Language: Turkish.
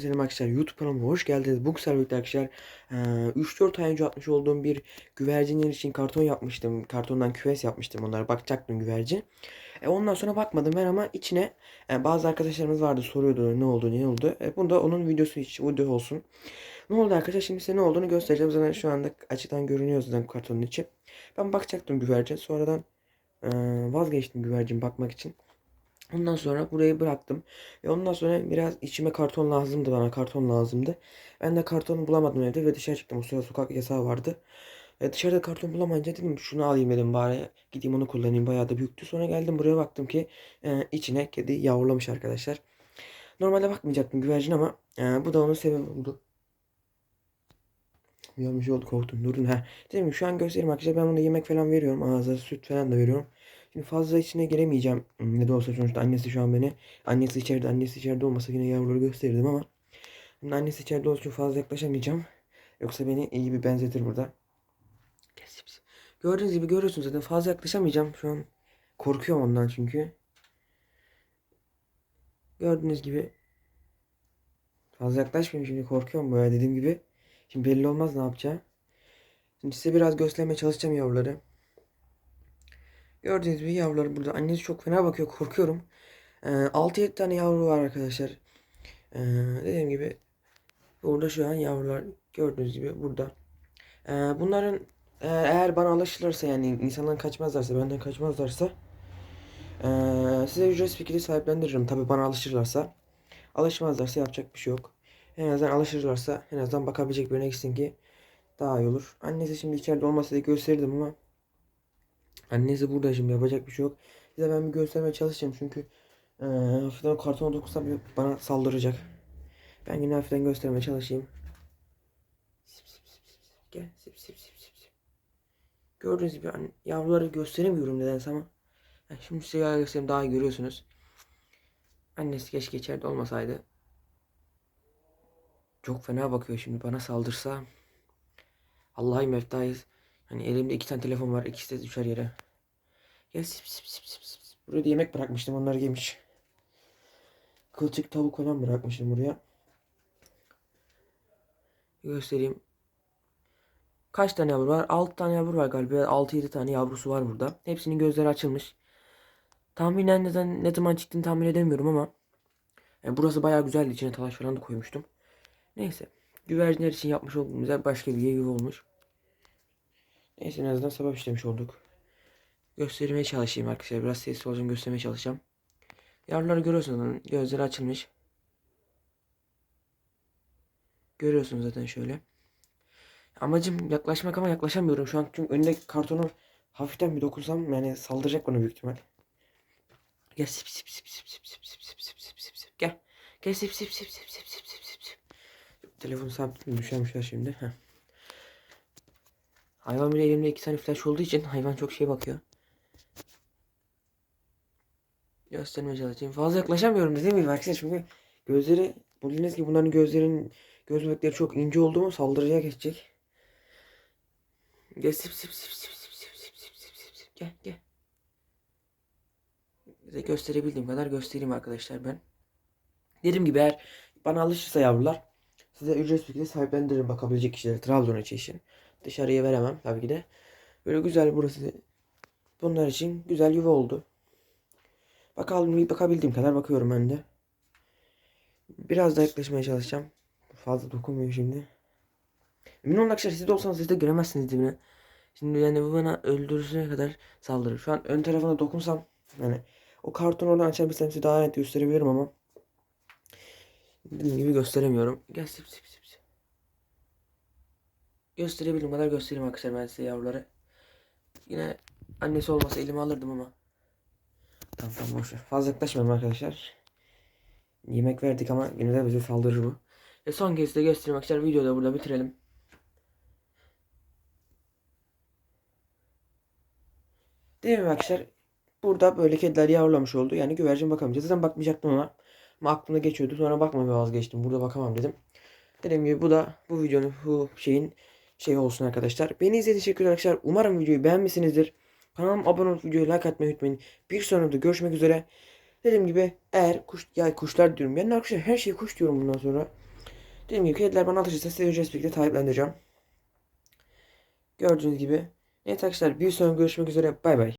Selam arkadaşlar YouTube kanalıma hoş geldiniz. Bu kısa arkadaşlar eee, 3-4 ay önce atmış olduğum bir güvercinler için karton yapmıştım. Kartondan küves yapmıştım onlara bakacaktım güvercin. E, ondan sonra bakmadım ben ama içine e, bazı arkadaşlarımız vardı soruyordu ne oldu ne oldu. E, bunda onun videosu hiç video olsun. Ne oldu arkadaşlar şimdi size ne olduğunu göstereceğim. Zaten şu anda açıdan görünüyor zaten kartonun içi. Ben bakacaktım güvercin sonradan eee, vazgeçtim güvercin bakmak için. Ondan sonra burayı bıraktım. Ve ondan sonra biraz içime karton lazımdı bana. Karton lazımdı. Ben de kartonu bulamadım evde ve dışarı çıktım. O sırada sokak yasağı vardı. E, dışarıda karton bulamayınca dedim şunu alayım dedim bari. Gideyim onu kullanayım. Bayağı da büyüktü. Sonra geldim buraya baktım ki e, içine kedi yavrulamış arkadaşlar. Normalde bakmayacaktım güvercin ama e, bu da onun sebebi oldu. Yanlış oldu korktum. Durun ha. Dedim şu an göstereyim arkadaşlar. Ben buna yemek falan veriyorum. Ağzına süt falan da veriyorum. Şimdi fazla içine giremeyeceğim. Hmm, Ne de olsa sonuçta annesi şu an beni. Annesi içeride. Annesi içeride olmasa yine yavruları gösterirdim ama. Şimdi annesi içeride olduğu fazla yaklaşamayacağım. Yoksa beni iyi bir benzetir burada. Gördüğünüz gibi görüyorsunuz zaten fazla yaklaşamayacağım. Şu an korkuyorum ondan çünkü. Gördüğünüz gibi fazla yaklaşmayayım şimdi korkuyorum böyle dediğim gibi. Şimdi belli olmaz ne yapacağı. Şimdi size biraz göstermeye çalışacağım yavruları. Gördüğünüz gibi yavrular burada. Annesi çok fena bakıyor. Korkuyorum. Ee, 6-7 tane yavru var arkadaşlar. Ee, dediğim gibi burada şu an yavrular gördüğünüz gibi burada. Ee, bunların e, eğer bana alışırlarsa yani insandan kaçmazlarsa benden kaçmazlarsa ee, size ücretsiz şekilde sahiplendiririm. Tabi bana alışırlarsa. Alışmazlarsa yapacak bir şey yok. En azından alışırlarsa en azından bakabilecek birine gitsin ki daha iyi olur. Annesi şimdi içeride olmasa da gösterirdim ama Annesi burada şimdi yapacak bir şey yok. Size ben bir göstermeye çalışacağım çünkü hafiften o kartona dokunsam bana saldıracak. Ben yine hafiften göstermeye çalışayım. Sip, sip, sip, sip, sip. Gel sip sip sip sip sip. Gördüğünüz gibi hani yavruları gösteremiyorum nedense ama. Ha, şimdi size göstereyim daha iyi görüyorsunuz. Annesi keşke içeride olmasaydı. Çok fena bakıyor şimdi bana saldırsa. Allah'ım meftayız. Hani elimde iki tane telefon var. İkisi de düşer yere. Gel sip sip sip sip sip. Buraya yemek bırakmıştım. Onları yemiş. Kılçık tavuk falan bırakmıştım buraya. Göstereyim. Kaç tane yavru var? 6 tane yavru var galiba. 6-7 tane yavrusu var burada. Hepsinin gözleri açılmış. Tahminen neden ne zaman çıktığını tahmin edemiyorum ama yani burası bayağı güzeldi. İçine talaş falan da koymuştum. Neyse. Güvercinler için yapmış olduğumuz yer başka bir yuva olmuş. Neyse en azından sabah işlemiş olduk. Göstermeye çalışayım arkadaşlar. Biraz sessiz olacağım göstermeye çalışacağım. Yavruları görüyorsunuz. Gözleri açılmış. Görüyorsunuz zaten şöyle. Amacım yaklaşmak ama yaklaşamıyorum şu an. Çünkü önündeki kartonu hafiften bir dokunsam yani saldıracak bana büyük ihtimal. Gel sip sip sip sip sip sip sip sip sip sip sip sip gel. Gel sip sip sip sip sip sip sip sip sip. Telefonu sabitledim düşermişler şimdi. Heh. Hayvan bile elimde iki tane flash olduğu için hayvan çok şey bakıyor. Göstermeye çalışayım. Fazla yaklaşamıyorum dediğim gibi arkadaşlar çünkü gözleri bildiğiniz gibi bunların gözlerin göz bebekleri çok ince olduğu mu saldırıya geçecek. Gel sip sip sip sip sip sip sip sip sip sip sip gel gel. Size gösterebildiğim kadar göstereyim arkadaşlar ben. Dediğim gibi eğer bana alışırsa yavrular size ücretsiz şekilde sahiplendiririm bakabilecek kişileri Trabzon içi için. Dışarıya veremem tabii ki de. Böyle güzel burası. Bunlar için güzel yuva oldu. Bakalım bakabildiğim kadar bakıyorum ben de. Biraz da yaklaşmaya çalışacağım. Fazla dokunmuyor şimdi. Emin olun arkadaşlar siz de olsanız siz de göremezsiniz dibine. Şimdi yani bu bana öldürürsene kadar saldırır. Şu an ön tarafına dokunsam yani o kartonu oradan açabilsem size daha net gösterebilirim ama dediğim gibi gösteremiyorum. Gel sip sip sip. Gösterebildiğim kadar göstereyim arkadaşlar ben size yavruları. Yine annesi olmasa elime alırdım ama. Tamam tamam boşver. Fazla yaklaşmayalım arkadaşlar. Yemek verdik ama yine de bize saldırır bu. Ve son kez de göstereyim arkadaşlar. Videoyu da burada bitirelim. Değil mi arkadaşlar? Burada böyle kediler yavrulamış oldu. Yani güvercin bakamayacağız. Zaten bakmayacaktım ama. Ama aklımda geçiyordu. Sonra bakmamaya vazgeçtim. Burada bakamam dedim. Dediğim gibi bu da bu videonun bu şeyin şey olsun arkadaşlar. Beni izlediğiniz için teşekkürler arkadaşlar. Umarım videoyu beğenmişsinizdir. Kanalıma abone olup videoyu like atmayı unutmayın. Bir sonraki görüşmek üzere. Dediğim gibi eğer kuş ya kuşlar diyorum. Ben arkadaşlar her şeyi kuş diyorum bundan sonra. Dediğim gibi kediler bana alışırsa size ücretsiz bir şekilde sahiplendireceğim. Gördüğünüz gibi. Evet arkadaşlar bir sonraki görüşmek üzere. Bay bay.